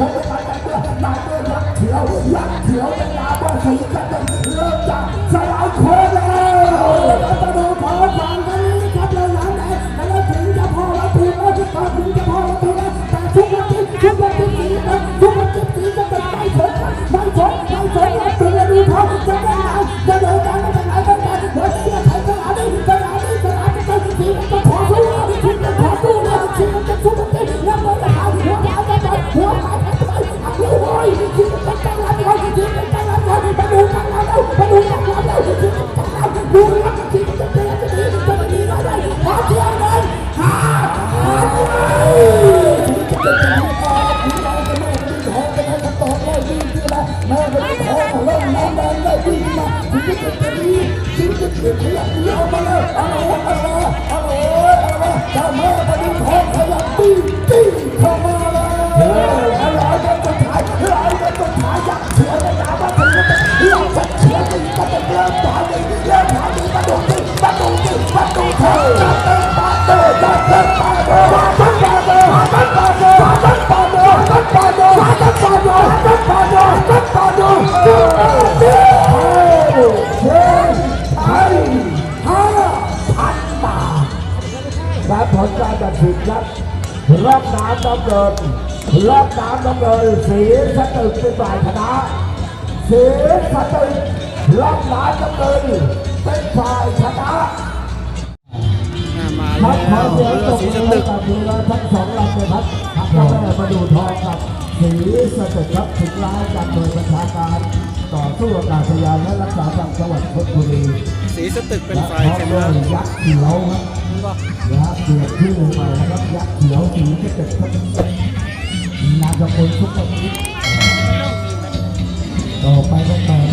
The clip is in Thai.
ผมไม่ไปแต่เพื่อนายเพื่อรักเขียวรักเขียวเป็นยามว่าสีกันเริ่ม ตั้งรับไว้มา ดูตั้งรับแล้วมาดูตั้งรับแล้วสีมันตั้งรับดูแล้วสีมันจะเป็นจะดีจะดีอะไรขอเที่ยวเลยฮ่าและผลการตัดสินครับรอบน้ำน้ำเงินรอบน้ำน้ำเงินสีสตึกเป็นฝ่ายชนะสีสตึก รอบน้ำน้ำเงินเป็นฝ่ายชนะมาแล้วเสียงตบสีมืสตึกกับมือทั้งสองลำเลยครับทั้งเจ้าแม่มาดูทองกับสีสตึกครับถึงร้ายจากโดยประชาการต่อสู้อากาศยานและรักษาฝั่งจังหวัดเพชรบุรีสีสตึกเป็นฝ่ายชนะยักษ์เขียวครับนะฮะเปลี่ยนชื่อใหม่นะครับยักษ์เขียวสีสะเก็ดครับนามสกุลทุกคนต่อไปก็ต่อ